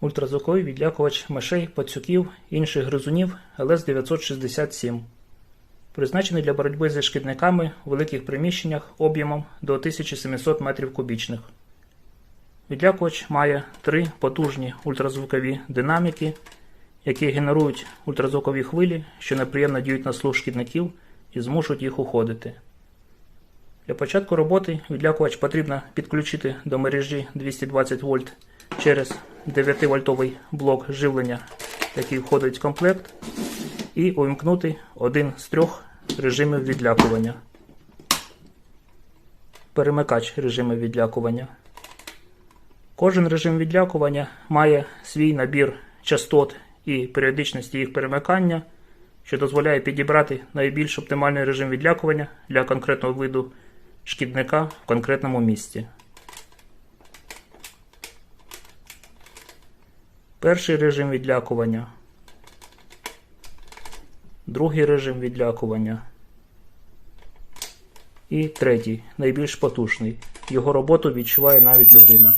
Ультразвуковий відлякувач мишей, пацюків, інших гризунів ЛС-967. Призначений для боротьби зі шкідниками у великих приміщеннях об'ємом до 1700 метрів кубічних. Відлякувач має три потужні ультразвукові динаміки, які генерують ультразвукові хвилі, що неприємно діють на слух шкідників і змушують їх уходити. Для початку роботи відлякувач потрібно підключити до мережі 220 вольт через 9-вольтовий блок живлення, який входить в комплект, і увімкнути один з трьох режимів відлякування. Перемикач режимів відлякування. Кожен режим відлякування має свій набір частот і періодичності їх перемикання, що дозволяє підібрати найбільш оптимальний режим відлякування для конкретного виду шкідника в конкретному місці. Перший режим відлякування. Другий режим відлякування. І третій, найбільш потужний. Його роботу відчуває навіть людина.